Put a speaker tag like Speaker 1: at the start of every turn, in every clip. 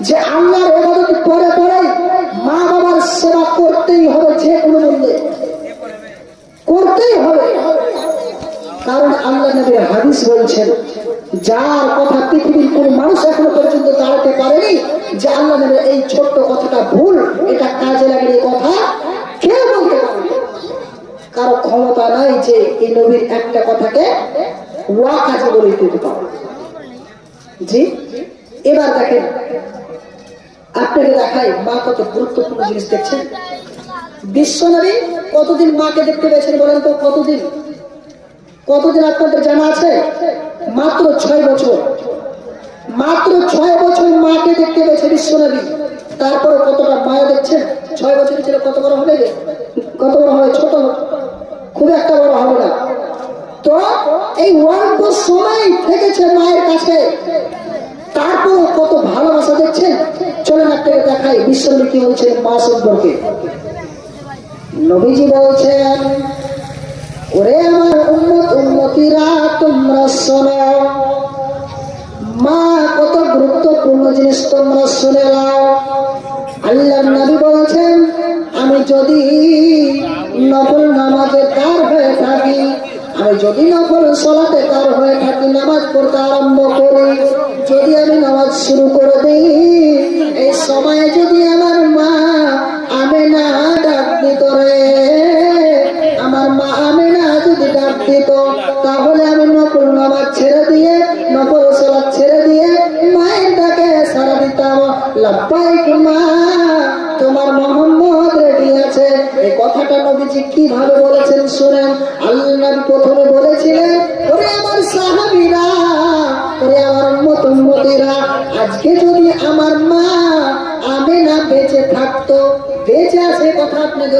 Speaker 1: যে আল্লাহর এবাদত পরে পরেই মা বাবার সেবা করতেই হবে যে কোনো মূল্যে। করতেই হবে। কারণ আল্লাহ নবীর হাদিস বলছেন, যার কথা পৃথিবীর কোন মানুষ এখনও পর্যন্ত দাঁড়াতে পারেনি, যে আল্লাহ নবীর এই ছোট্ট কথাটা ভুল, এটা কাজে লাগে এই কথা কেউ বলতে পারবে। কারও ক্ষমতা নাই যে এই নবীর একটা কথাকে ওয়া কাজে বলে দিতে পারে। জি? এবার দেখেন, আপনাকে দেখাই মা কত গুরুত্বপূর্ণ জিনিস দেখছেন। বিশ্বনবী কতদিন মাকে দেখতে পেয়েছেন বলেন তো? কতদিন? কতদিন আপনাদের জানা আছে? মাত্র ছয় বছর। মাত্র ছয় বছর মাকে দেখতে পেয়েছে বিশ্বনবী তারপরে কতটা মায়া দেখছেন? ছয় বছর ছিল কত বড় হবে কত বড় হবে? ছোট খুব একটা বড় হবে না। তো এই অল্প সময় থেকেছে মায়ের কাছে। তারপর কত ভালোবাসা দেখছেন চলেন দেখাই বিশ্বনবী কি বলছেন মা সম্পর্কে নবীজি বলছেন, ওরে আমার উম্মত, উম্মতিরা, তোমরা শোনো। মা, কত গুরুত্বপূর্ণ জিনিস তোমরা শুনে নাও। আল্লাহ নবী বলছেন, আমি যদি নফল নামাজে কার হয়ে থাকি, আমি যদি নফল সলাতে কার হয়ে থাকি, নামাজ পড়তে আরম্ভ করি যদি আমি নামাজ শুরু করে দিই, এই সময়ে যদি আমার মা আমি না ডাক দিত রে, আমার মা আমি না যদি ডাক দিত, তাহলে আমি নকল নামাজ ছেড়ে দিয়ে, নকল সলাদ ছেড়ে দিয়ে মায়ের ডাকে সারা দিতাম। লাভবাইক মা তোমার মোহাম্মদ রেডি আছে। এই কথাটা নবীজি কীভাবে বলেছেন শুনেন? আল্লাহ প্রথমে বলেছিলেন কথা আপনাকে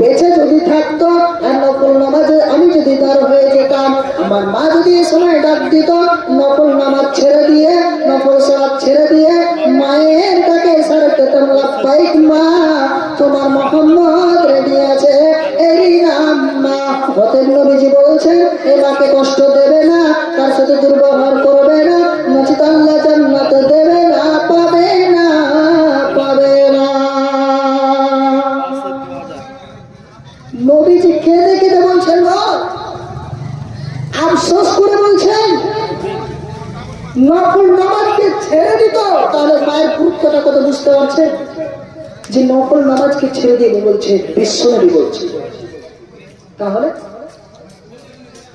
Speaker 1: বেঁচে যদি থাকতো, আর নকল নামাজে আমি যদি হয়ে যেতাম, আমার মা যদি সময় ডাক দিত নকল নামাজ ছেড়ে দিয়ে নকল ছেড়ে দিয়ে, মায়ের ডাকে সারা পেতাম লাভবাইক মা, তোমার মোহাম্মদ রেডি আছে। এরই নাম মা। হতেন নবীজি বলছেন, এ মাকে কষ্ট দেবে না, তার সাথে দুর্ব্যবহার নামাজকে ছেড়ে দিত, তাহলে মায়ের গুরুত্বটা বুঝতে পারছেন যে নকল নামাজকে ছেড়ে দিয়ে বলছে বলছে। তাহলে,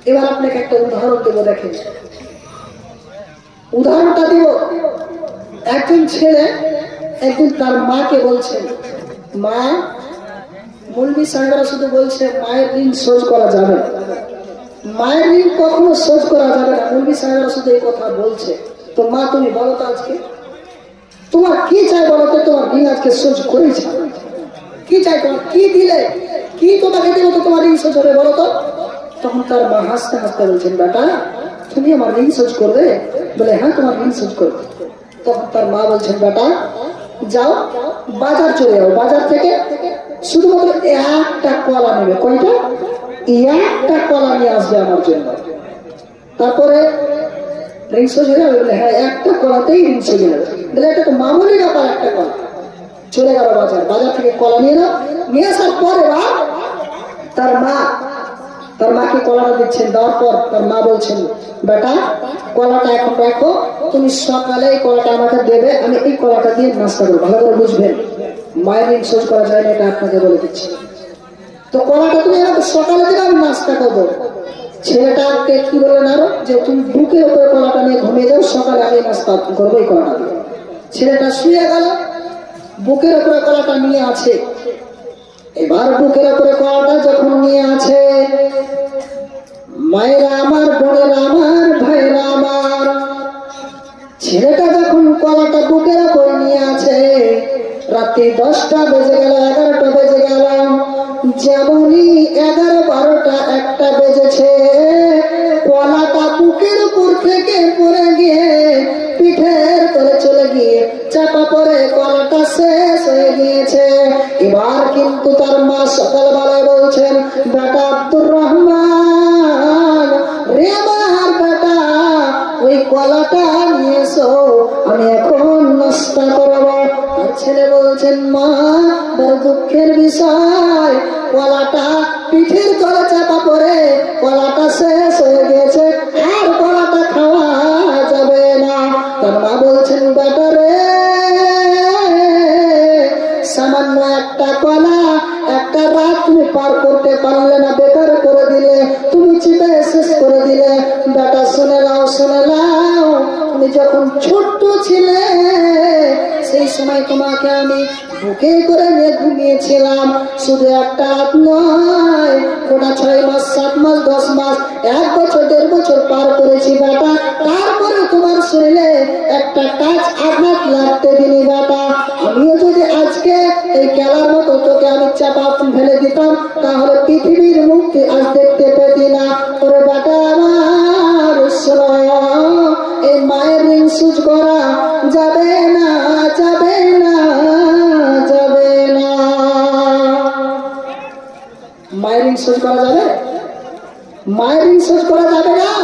Speaker 1: এবার আপনাকে একটা উদাহরণ দেবো, দেখেন। উদাহরণটা দেব। একজন ছেলে একদিন তার মাকে বলছে, মা মৌলবী সাহেবরা শুধু বলছে, মায়ের ঋণ শোধ করা যাবে না। মায়ের ঋণ কখনো শোধ করা যাবে না। মৌলবী সাহেবরা শুধু এই কথা বলছে। তো মা, তুমি বলো তো আজকে। তোমার কি চাই বলো তো? তোমার ঋণ আজকে শোধ করেছে। কি চাই তোমার? কি দিলে? কি তোমাকে দিলে তো তোমার ঋণ শোধ হবে বলো তো? তখন তার মা হাসতে হাসতে বলছেন, বেটা, তুমি আমার ঋণ শোধ করবে? বলে হ্যাঁ তোমার ঋণ শোধ করবে। তখন তার মা বলছেন, বেটা, যাও, বাজার চলে যাও। বাজার থেকে শুধুমাত্র একটা কলা নেবে। কয়টা? একটা কলা নিয়ে আসবে আমার জন্য। তারপরে ঋণ শোধ হয়ে হ্যাঁ একটা কলাতেই ঋণ শোধ হয়ে যাবে। বলে এটা তো মামুলি ব্যাপার, একটা কলা। চলে গেল বাজার। বাজার থেকে কলা নিয়ে নাও নিয়ে আসার পরে বা তার মা, তার মাকে কলাটা দিচ্ছেন। দেওয়ার পর তার মা বলছেন, বেটা, কলাটা এখন রাখো। তুমি সকালে এই কলাটা আমাকে দেবে, আমি এই কলাটা দিয়ে নাস্তা করব। ভালো করে বুঝবেন। মায়ের ঋণ করা যায় না এটা আপনাকে বলে দিচ্ছি। তো কলাটা তুমি আমাকে সকালে দিলে আমি নাস্তা করব। ছেলেটাকে কি বললেন আরও যে তুমি বুকের উপরে কলাটা নিয়ে ঘুমিয়ে যাও, সকালে আমি নাস্তা করব এই কলাটা ছেলেটা শুয়ে গেল, বুকের উপরে কলাটা নিয়ে আছে। এবার বুকের উপরে কলাটা যখন নিয়ে আছে, মায়েরা আমার, বোনেরা আমার ভাইরা আমার। ছেলেটা যখন কলাটা বুকের উপরে নিয়ে আছে, রাত্রি দশটা বেজে গেল, এগারোটা বেজে গেল। যেমনই এগারো বারোটা একটা বেজেছে কলাটা বুকের উপর থেকে পড়ে গিয়ে পিঠের করে চলে গিয়ে চাপা পড়ে কলাটা শেষ হয়ে গিয়েছে। এবার কিন্তু তার মা সকালবেলায় বলছেন, বেটা আব্দুর রহমান, রে আমার বেটা, ওই কলাটা নিয়ে এসো, আমি এখন নষ্ট করব। ছেলে বলছেন, মা বড় দুঃখের বিষয় কলাটা পিঠের তলে চাপা পড়ে কলাটা শেষ হয়ে গেছে, আর কলাটা খাওয়া যাবে না। তার মা বলছেন বেটা রে সামান্য একটা কলা, একটা রাত তুমি পার করতে পারলে না, বেকার করে দিলে, তুমি চিপে শেষ করে দিলে। বেটা, শুনে নাও শুনে নাও, তুমি যখন ছোট্ট ছিলে, সেই সময় তোমাকে আমি বুকে করে নিয়ে ঘুমিয়েছিলাম। শুধু একটা রাত নয়, গোটা ছয় মাস, সাত মাস, দশ মাস, এক বছর, দেড় বছর পার করেছি বেটা তারপরে তোমার শরীরে একটা কাজ আঘাত লাগতে দিনি বেটা আমিও যদি আজকে এই খেলার মতো তোকে আমি চাপা ফেলে দিতাম, তাহলে পৃথিবীর মুক্তি আজ দেখতে পেতি না। ওরে বেটা আমার এই মায়ের ঋণ সুজ করা যাবে না। মায়ের ঋণ শোধ করা যাবে? মায়ের ঋণ শোধ করা যাবে না?